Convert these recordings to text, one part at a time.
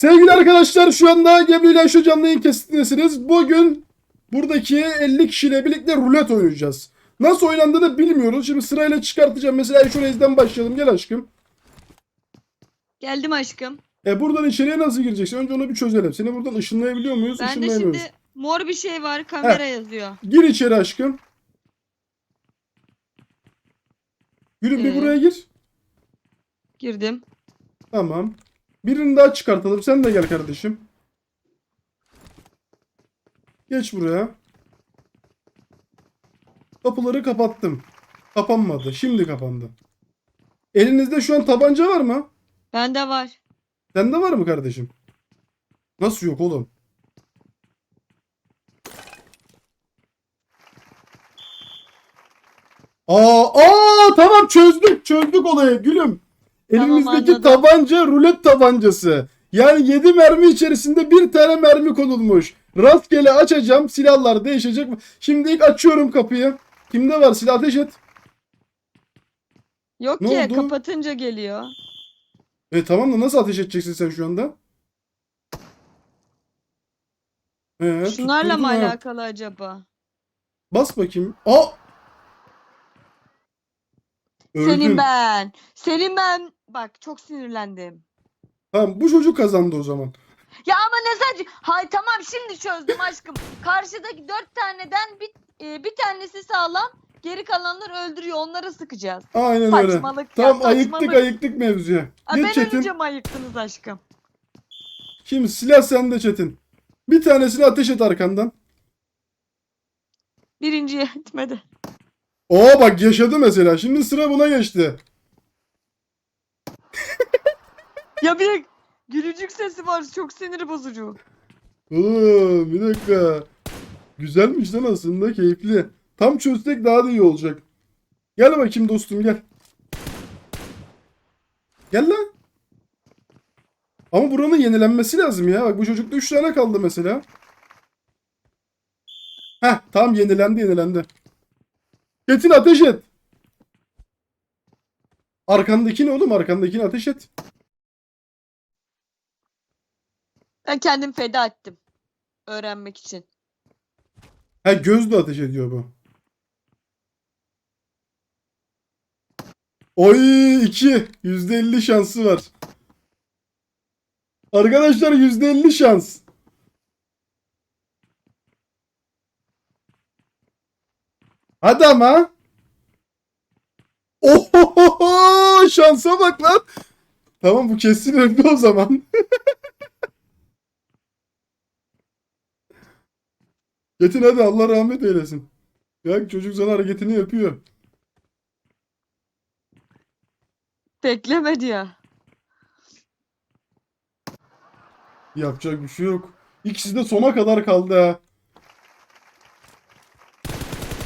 Sevgili arkadaşlar şu anda Gebru ile şu canlı yayın kesitindesiniz. Bugün buradaki 50 kişiyle birlikte rulet oynayacağız. Nasıl oynandığını bilmiyoruz. Şimdi sırayla çıkartacağım. Mesela şu reisden başlayalım. Gel aşkım. Geldim aşkım. E buradan içeriye nasıl gireceksin? Önce onu bir çözelim. Seni buradan ışınlayabiliyor muyuz? Ben de şimdi mor bir şey var kamera yazıyor. Gir içeri aşkım. Gülüm bir Ee? buraya gir. Girdim. Tamam. Birini daha çıkartalım. Sen de gel kardeşim. Geç buraya. Kapıları kapattım. Kapanmadı. Şimdi kapandı. Elinizde şu an tabanca var mı? Bende var. Sende var mı kardeşim? Nasıl yok oğlum? Aa, aa tamam çözdük. Çözdük olayı gülüm. Tamam, Elimizdeki anladım. tabanca rulet tabancası. Yani 7 mermi içerisinde bir tane mermi konulmuş. Rastgele açacağım. Silahlar değişecek. Şimdi ilk açıyorum kapıyı. Kimde var silah ateş et. Yok Ne ki oldu? kapatınca geliyor. E tamam da nasıl ateş edeceksin sen şu anda? Ee, Şunlarla mı ha. alakalı acaba? Bas bakayım. Aa! Öldün. Senin ben. Senin ben. Bak çok sinirlendim. Tamam bu çocuk kazandı o zaman. Ya ama ne sadece. Hay tamam şimdi çözdüm aşkım. Karşıdaki dört taneden bir, e, bir tanesi sağlam. Geri kalanları öldürüyor. Onları sıkacağız. Aynen öyle. Saçmalık ya. Tamam ayıktık saçmalık. ayıktık mevzuya. Aa, ben Çetin. ölünce mi ayıktınız aşkım? Şimdi silah sende Çetin. Bir tanesini ateş et arkandan. Birinciye etmedi. Oo bak yaşadı mesela. Şimdi sıra buna geçti. Ya bir gülücük sesi var. Çok sinir bozucu. Oo, bir dakika. Güzelmiş lan aslında keyifli. Tam çözsek daha da iyi olacak. Gel bakayım dostum gel. Gel lan. Ama buranın yenilenmesi lazım ya. Bak bu çocukta 3 tane kaldı mesela. Heh tamam yenilendi yenilendi. Çetin ateş et. Arkandakini oğlum arkandakini ateş et. Ben kendim feda ettim. Öğrenmek için. Ha göz de ateş ediyor bu. Oy 2. %50 şansı var. Arkadaşlar %50 şans. Hadi ama. Oho şansa bak lan. Tamam bu kesin öldü o zaman. Yetin hadi Allah rahmet eylesin. Ya çocuk sana hareketini yapıyor. Beklemedi ya. Yapacak bir şey yok. İkisi de sona kadar kaldı ha.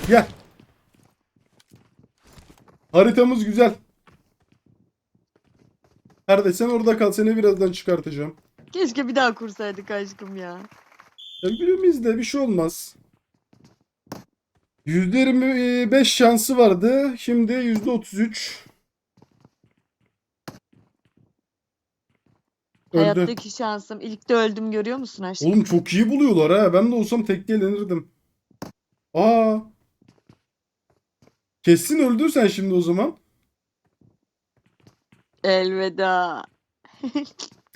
Gel. Haritamız güzel. Kardeş sen orada kal seni birazdan çıkartacağım. Keşke bir daha kursaydık aşkım ya. Ya gülümüzde bir şey olmaz. %25 şansı vardı. Şimdi %33. Öldü. Hayattaki şansım. İlk de öldüm görüyor musun aşkım? Oğlum çok iyi buluyorlar ha. Ben de olsam tek eğlenirdim. Aa. Kesin öldün sen şimdi o zaman. Elveda.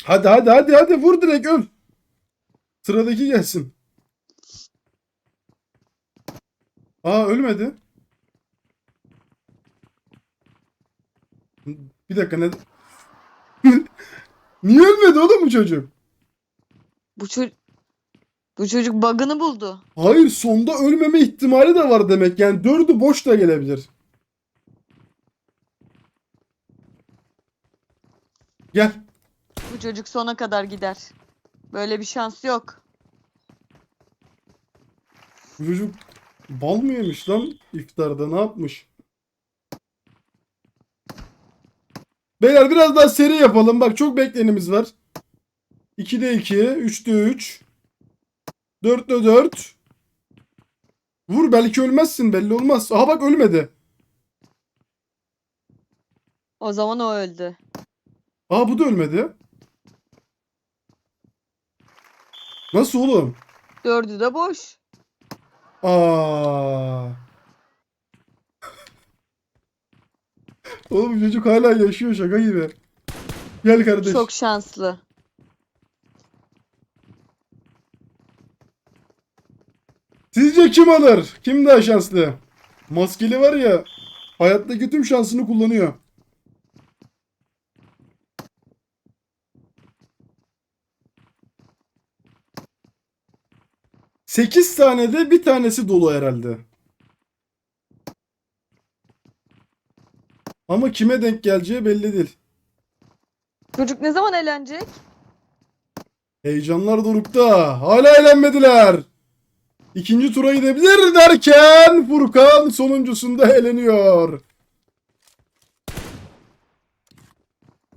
Hadi hadi hadi hadi vur direkt öl. Sıradaki gelsin. Aa ölmedi. Bir dakika ne? Niye ölmedi oğlum bu çocuk? Bu çocuk bu çocuk bug'ını buldu. Hayır sonda ölmeme ihtimali de var demek. Yani dördü boş da gelebilir. Gel. Bu çocuk sona kadar gider. Böyle bir şans yok. Bu çocuk bal mı yemiş lan iftarda ne yapmış? Beyler biraz daha seri yapalım. Bak çok beklenimiz var. 2'de 2, 3'te 3, 4'te 4. Vur belki ölmezsin belli olmaz. Aha bak ölmedi. O zaman o öldü. Aa bu da ölmedi. Nasıl oğlum? Dördü de boş. Aa. Oğlum çocuk hala yaşıyor şaka gibi. Gel kardeş. Çok şanslı. Sizce kim alır? Kim daha şanslı? Maskeli var ya hayattaki tüm şansını kullanıyor. Sekiz tane de bir tanesi dolu herhalde. Ama kime denk geleceği belli değil. Çocuk ne zaman eğlenecek? Heyecanlar dorukta. Hala eğlenmediler. İkinci tura gidebilir derken Furkan sonuncusunda eleniyor.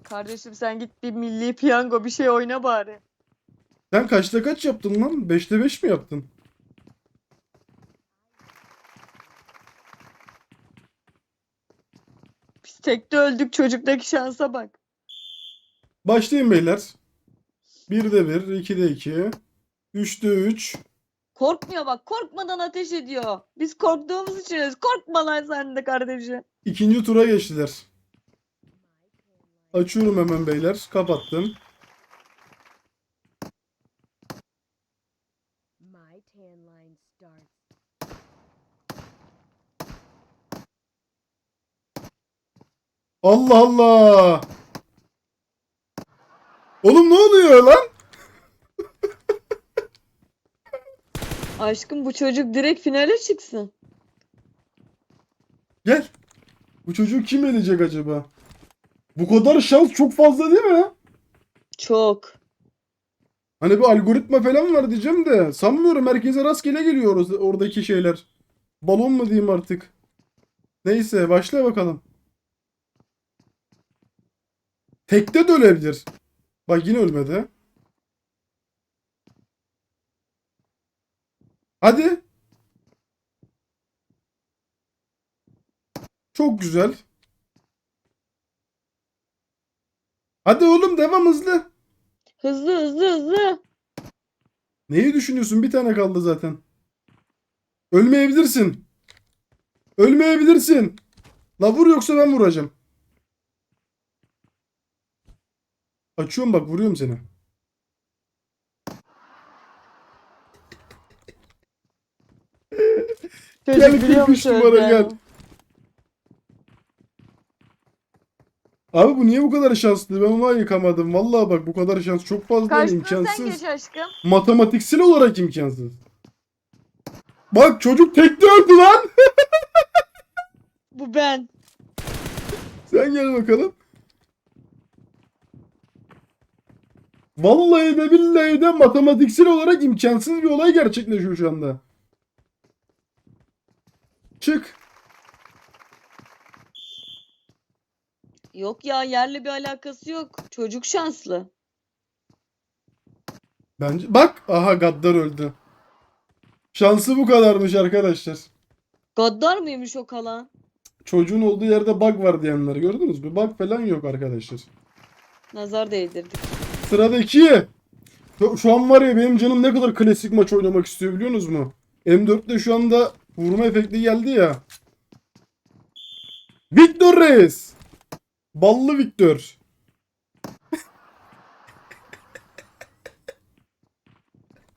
Kardeşim sen git bir milli piyango bir şey oyna bari. Sen kaçta kaç yaptın lan? 5'te 5 mi yaptın? Biz tekte öldük çocuktaki şansa bak. Başlayın beyler. 1'de 1, 2'de 2, 3'te 3. Korkmuyor bak korkmadan ateş ediyor. Biz korktuğumuz için öyle. Korkma lan sen de kardeşim. İkinci tura geçtiler. Açıyorum hemen beyler. Kapattım. Allah Allah. Oğlum ne oluyor lan? Aşkım bu çocuk direkt finale çıksın. Gel. Bu çocuğu kim elecek acaba? Bu kadar şans çok fazla değil mi? Çok. Hani bir algoritma falan var diyeceğim de sanmıyorum herkese rastgele geliyor or- oradaki şeyler. Balon mu diyeyim artık. Neyse başla bakalım. Tekte de ölebilir. Bak yine ölmedi. Hadi. Çok güzel. Hadi oğlum devam hızlı. Hızlı hızlı hızlı. Neyi düşünüyorsun? Bir tane kaldı zaten. Ölmeyebilirsin. Ölmeyebilirsin. La vur yoksa ben vuracağım. Açıyorum bak vuruyorum seni. Çocuk Gel, biliyormuş 43 numara, öyle. gel. Abi bu niye bu kadar şanslı? Ben onu yıkamadım. Vallahi bak bu kadar şans çok fazla Karşısına sen imkansız. geç aşkım. Matematiksel olarak imkansız. Bak çocuk tekte öldü lan. Bu ben. Sen gel bakalım. Vallahi de billahi de matematiksel olarak imkansız bir olay gerçekleşiyor şu anda. Çık. Yok ya yerle bir alakası yok. Çocuk şanslı. Bence bak aha Gaddar öldü. Şansı bu kadarmış arkadaşlar. Gaddar mıymış o kalan? Çocuğun olduğu yerde bug var diyenler gördünüz mü? Bug falan yok arkadaşlar. Nazar değdirdik. Sıradaki. Şu- an var ya benim canım ne kadar klasik maç oynamak istiyor biliyorsunuz mu? M4'te şu anda vurma efekti geldi ya. Victor Reis. Ballı Victor.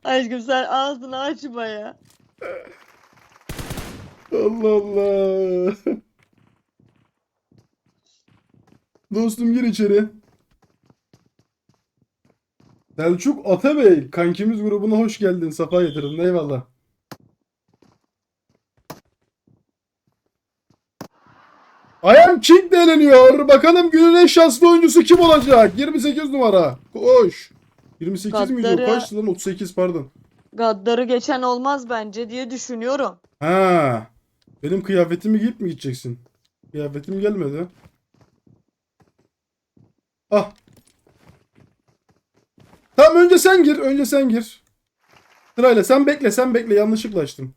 Aşkım sen ağzını açma ya. Allah Allah. Dostum gir içeri. Selçuk Atabey, kankimiz grubuna hoş geldin. Safa getirdin. Eyvallah. I am King deneniyor. Bakalım günün en şanslı oyuncusu kim olacak? 28 numara. Koş. 28 miydi o? Katları- Kaçtı lan? 38 pardon. Gaddarı geçen olmaz bence diye düşünüyorum. Ha. Benim kıyafetimi giyip mi gideceksin? Kıyafetim gelmedi. Ah. Tamam önce sen gir. Önce sen gir. Sırayla sen bekle sen bekle. Yanlışlıkla açtım.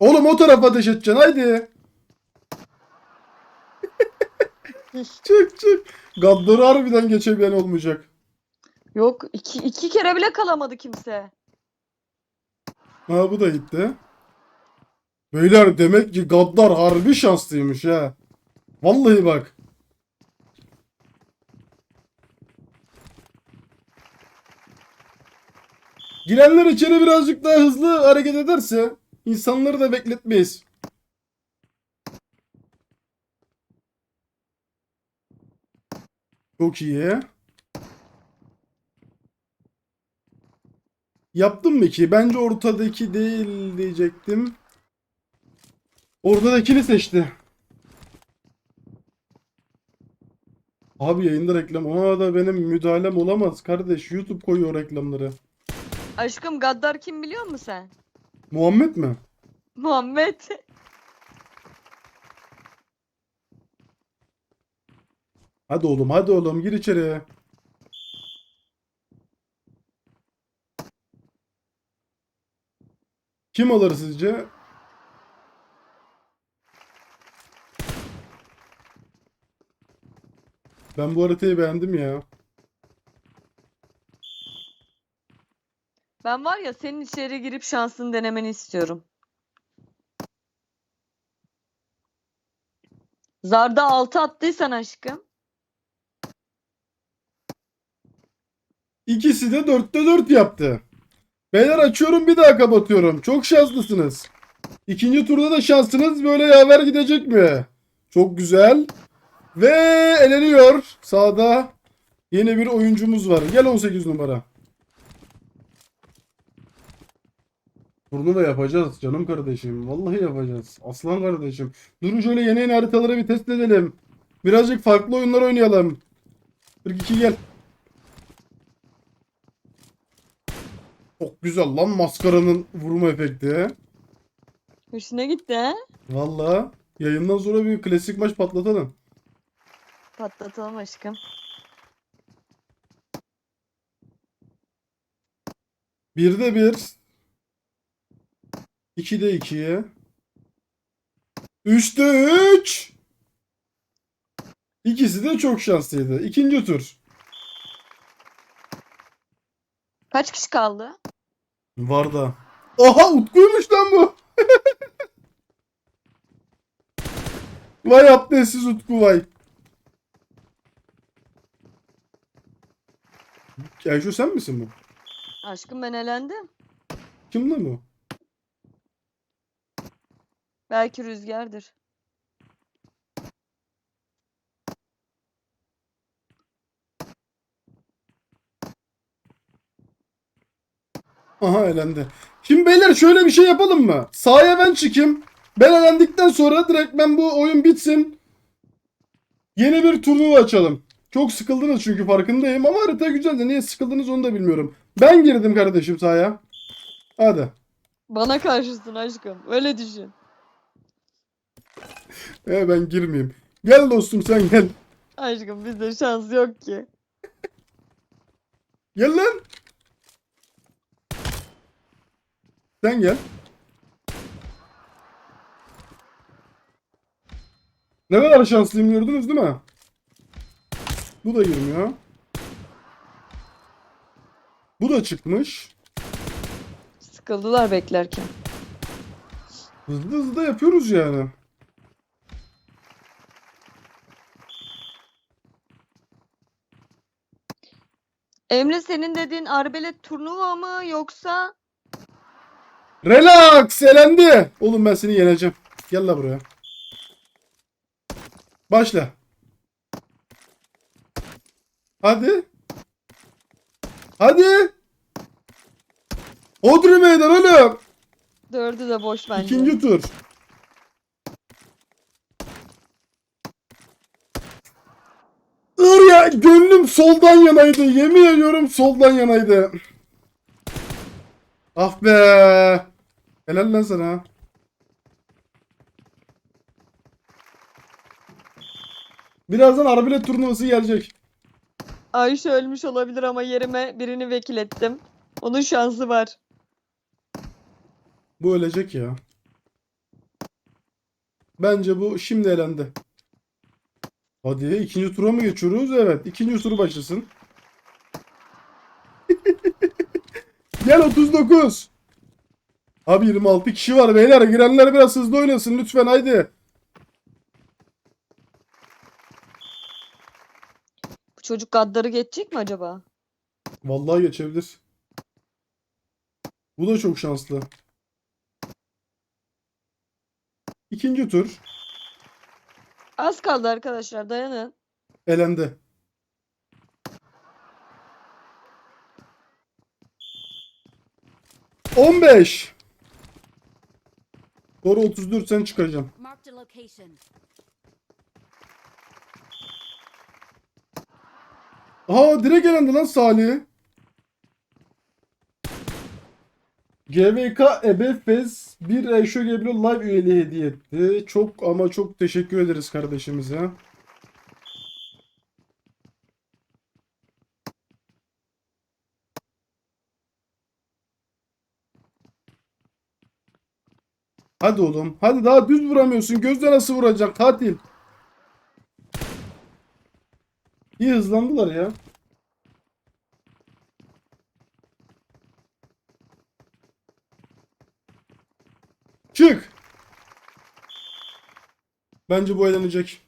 Oğlum o tarafa ateş edeceksin. Haydi. çık çık. Gaddar'ı harbiden geçemeyen olmayacak. Yok iki, iki kere bile kalamadı kimse. Ha bu da gitti. Beyler demek ki Gaddar harbi şanslıymış ha. Vallahi bak. Girenler içeri birazcık daha hızlı hareket ederse insanları da bekletmeyiz. Çok iyi. Yaptım mı ki? Bence ortadaki değil diyecektim. Ortadakini seçti. Abi yayında reklam. Ona da benim müdahalem olamaz kardeş. YouTube koyuyor reklamları. Aşkım Gaddar kim biliyor musun sen? Muhammed mi? Muhammed. Hadi oğlum hadi oğlum gir içeri. Kim alır sizce? Ben bu haritayı beğendim ya. Ben var ya senin içeri girip şansını denemeni istiyorum. Zarda 6 attıysan aşkım. İkisi de 4'te 4 yaptı. Beyler açıyorum bir daha kapatıyorum. Çok şanslısınız. İkinci turda da şansınız böyle yaver gidecek mi? Çok güzel. Ve eleniyor. Sağda yeni bir oyuncumuz var. Gel 18 numara. Turnuva yapacağız canım kardeşim. Vallahi yapacağız. Aslan kardeşim. Durun şöyle yeni yeni haritaları bir test edelim. Birazcık farklı oyunlar oynayalım. 42 gel. Çok güzel lan maskaranın vurma efekti. Hoşuna gitti he? Valla yayından sonra bir klasik maç patlatalım. Patlatalım aşkım. Birde bir. İkide iki. Üçte üç. İkisi de çok şanslıydı. İkinci tur. Kaç kişi kaldı? Var da. Aha Utku'ymuş lan bu. vay abdestsiz Utku vay. Ya şu sen misin bu? Aşkım ben elendim. Kim lan bu? Belki rüzgardır. Aha elendi. Şimdi beyler şöyle bir şey yapalım mı? Sahaya ben çıkayım. Ben elendikten sonra direkt ben bu oyun bitsin. Yeni bir turnuva açalım. Çok sıkıldınız çünkü farkındayım ama harita güzel de niye sıkıldınız onu da bilmiyorum. Ben girdim kardeşim sahaya. Hadi. Bana karşısın aşkım. Öyle düşün. E ben girmeyeyim. Gel dostum sen gel. Aşkım bizde şans yok ki. Gel lan. Sen gel. Ne kadar şanslıyım gördünüz değil mi? Bu da girmiyor. Bu da çıkmış. Sıkıldılar beklerken. Hızlı hızlı da yapıyoruz yani. Emre senin dediğin arbelet turnuva mı yoksa Relax elendi. Oğlum ben seni yeneceğim. Gel la buraya. Başla. Hadi. Hadi. Odri meydan oğlum. dördü de boş bence. İkinci tur. Soldan yanaydı. Yemin ediyorum soldan yanaydı. Ah be. Helal lan sana. Birazdan arbelet turnuvası gelecek. Ayşe ölmüş olabilir ama yerime birini vekil ettim. Onun şansı var. Bu ölecek ya. Bence bu şimdi elendi. Hadi ikinci tura mı geçiyoruz? Evet. ikinci turu başlasın. Gel 39. Abi 26 kişi var beyler. Girenler biraz hızlı oynasın lütfen haydi. Bu çocuk gaddarı geçecek mi acaba? Vallahi geçebilir. Bu da çok şanslı. İkinci tur. Az kaldı arkadaşlar dayanın. Elendi. On beş. Doğru 34 sen çıkacaksın. Marked a location. Aha direkt elendi lan Salih. GVK Ebefes bir Eşo Gebro live üyeliği hediye etti. Çok ama çok teşekkür ederiz kardeşimize. Hadi oğlum. Hadi daha düz vuramıyorsun. Gözle nasıl vuracak? Tatil. İyi hızlandılar ya. Çık. Bence bu eğlenecek.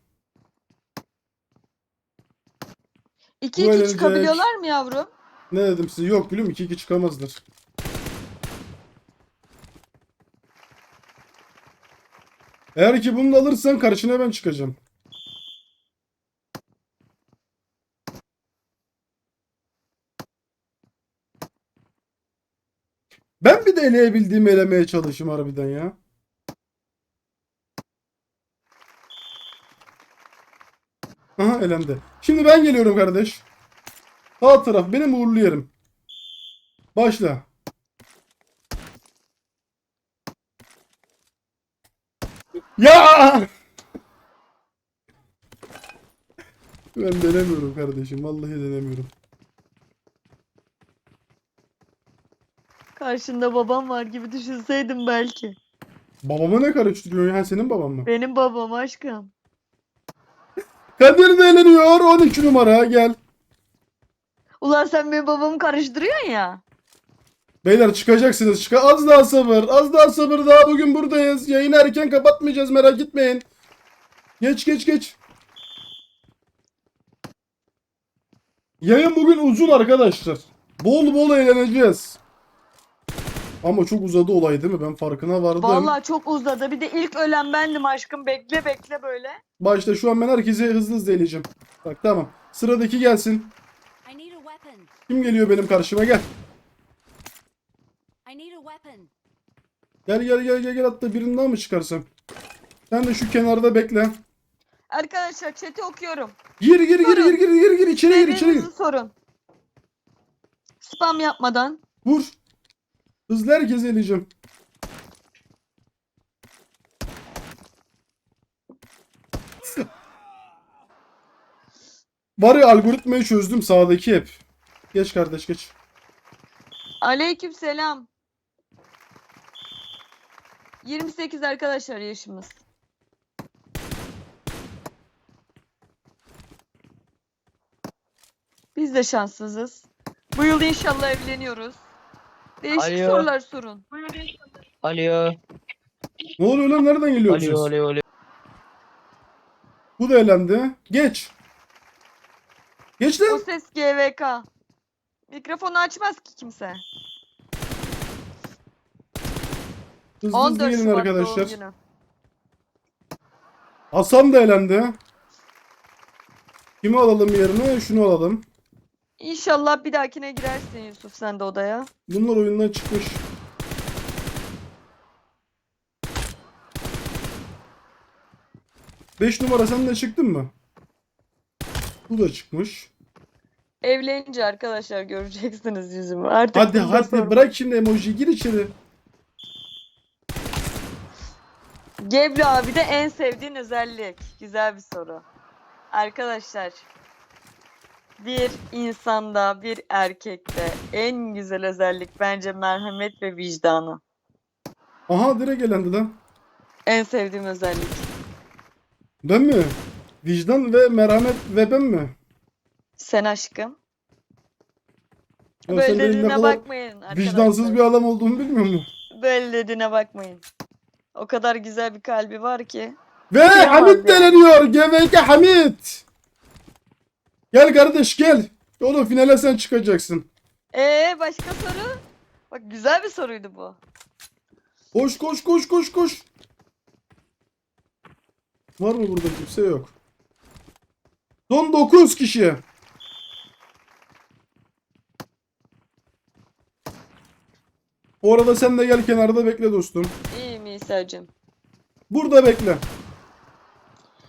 2 Bu 2 eğlenecek. çıkabiliyorlar mı yavrum? Ne dedim size? Yok gülüm 2-2 çıkamazlar. Eğer ki bunu da alırsan karşına ben çıkacağım. Ben bir de eleyebildiğimi elemeye çalışayım harbiden ya. Aha elendi. Şimdi ben geliyorum kardeş. Sağ taraf benim uğurlu yerim. Başla. Ya! Ben denemiyorum kardeşim. Vallahi denemiyorum. Karşında babam var gibi düşünseydim belki. Babama ne karıştırıyorsun ya? Senin baban mı? Benim babam aşkım. Kadir de eğleniyor. 12 numara gel. Ulan sen benim babamı karıştırıyorsun ya. Beyler çıkacaksınız. Çıka az daha sabır. Az daha sabır daha bugün buradayız. Yayını erken kapatmayacağız merak etmeyin. Geç geç geç. Yayın bugün uzun arkadaşlar. Bol bol eğleneceğiz. Ama çok uzadı olay değil mi? Ben farkına vardım. Vallahi çok uzadı. Bir de ilk ölen bendim aşkım. Bekle bekle böyle. Başta şu an ben herkese hızlı hızlı eleyeceğim. Bak tamam. Sıradaki gelsin. Kim geliyor benim karşıma gel. Gel gel gel gel gel hatta birini daha mı çıkarsam? Sen de şu kenarda bekle. Arkadaşlar chat'i okuyorum. Gir gir gir Sorun. gir gir gir gir içeri gir içeri gir. Sorun. Spam yapmadan. Vur. Hızlı herkes eleyeceğim. Var ya algoritmayı çözdüm sağdaki hep. Geç kardeş geç. Aleyküm selam. 28 arkadaşlar yaşımız. Biz de şanssızız. Bu yıl inşallah evleniyoruz. Değişik Alo. sorular sorun. Alo. Ne oluyor lan nereden geliyor bu Alo, ses? alo, alo. Bu da elendi. Geç. Geç O lan. ses GVK. Mikrofonu açmaz ki kimse. Hızlı hızlı 14 gelin Şubat doğum arkadaşlar. günü. Hasan da elendi. Kimi alalım yerine? Şunu alalım. İnşallah bir dahakine girersin Yusuf sen de odaya. Bunlar oyundan çıkmış. Beş numara sen de çıktın mı? Bu da çıkmış. Evlenince arkadaşlar göreceksiniz yüzümü. Artık Hadi hadi sonra- bırak şimdi emoji gir içeri. Gebru abi de en sevdiğin özellik. Güzel bir soru. Arkadaşlar bir insanda bir erkekte en güzel özellik bence merhamet ve vicdanı. Aha direkt elendi lan. En sevdiğim özellik. Ben mi? Vicdan ve merhamet ve ben mi? Sen aşkım. Ya Böyle dediğine bakmayın arkadaşlar. vicdansız bir adam olduğumu bilmiyor musun? Böyle dediğine bakmayın. O kadar güzel bir kalbi var ki. Ve Hamit ya. deneniyor. GVK Hamit. Gel kardeş gel. Oğlum finale sen çıkacaksın. Ee başka soru? Bak güzel bir soruydu bu. Koş koş koş koş koş. Var mı burada kimse yok. Son 9 kişi. O arada sen de gel kenarda bekle dostum. İyi İsa'cığım. Burada bekle.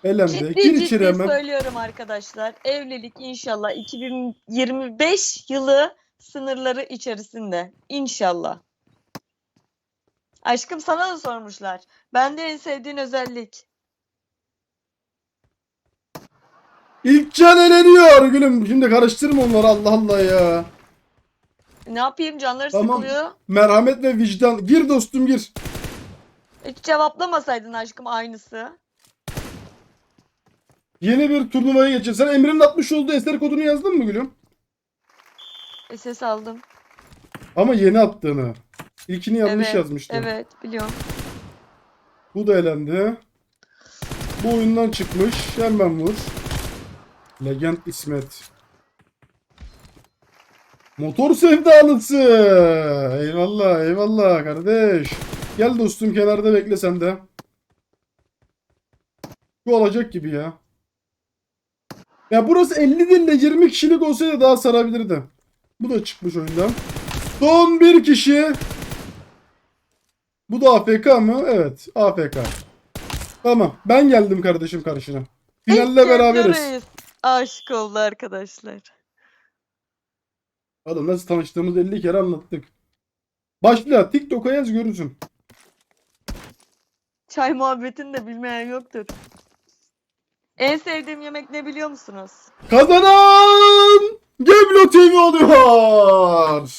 Elendi. Ciddi Gir ciddi içeri hemen. söylüyorum arkadaşlar. Evlilik inşallah 2025 yılı sınırları içerisinde. İnşallah. Aşkım sana da sormuşlar. Bende en sevdiğin özellik. İlk can eleniyor gülüm. Şimdi karıştırma onları Allah Allah ya. Ne yapayım canları Tamam. sıkılıyor. Merhamet ve vicdan. Gir dostum gir. Hiç cevaplamasaydın aşkım aynısı. Yeni bir turnuvaya geçeceğiz. Sen Emre'nin atmış olduğu eser kodunu yazdın mı gülüm? Ses aldım. Ama yeni attığını. İlkini yanlış evet, yazmıştı. Evet biliyorum. Bu da elendi. Bu oyundan çıkmış. Hemen vur. Legend İsmet. Motor sevdalısı. Eyvallah eyvallah kardeş. Gel dostum kenarda bekle sen de. Bu olacak gibi ya. Ya burası 50 değil de 20 kişilik olsaydı daha sarabilirdi. Bu da çıkmış oyundan. Son bir kişi. Bu da AFK mı? Evet. AFK. Tamam. Ben geldim kardeşim karşına. Finalle beraberiz. Aşık oldu arkadaşlar. Oğlum nasıl tanıştığımızı 50 kere anlattık. Başla. TikTok'a yaz görürsün. Çay muhabbetini de bilmeyen yoktur. En sevdiğim yemek ne biliyor musunuz? Kazanan Geblo TV oluyor.